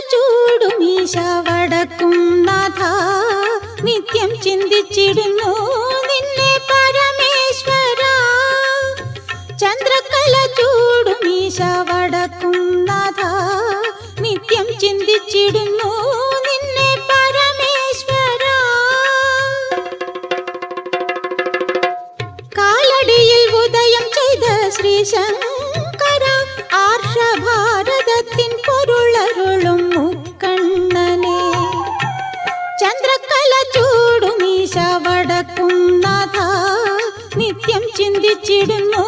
മീശ വടക്കും നാഥ നിത്യം ചിന്തിച്ചിടുന്നു നിന്നെ പരമേശ്വര ചന്ദ്രകല ചൂടു മീശ വടക്കും നാഥ നിത്യം ചിന്തിച്ചിടുന്നു നിന്നെ പരമേശ്വര കാലടിയിൽ ഉദയം ചെയ്ത ശ്രീശങ്കര ആർഷഭാരതത്തിൻ ചൂടുമീശ വടക്കും നാഥ നിത്യം ചിന്തിച്ചിടുന്നു.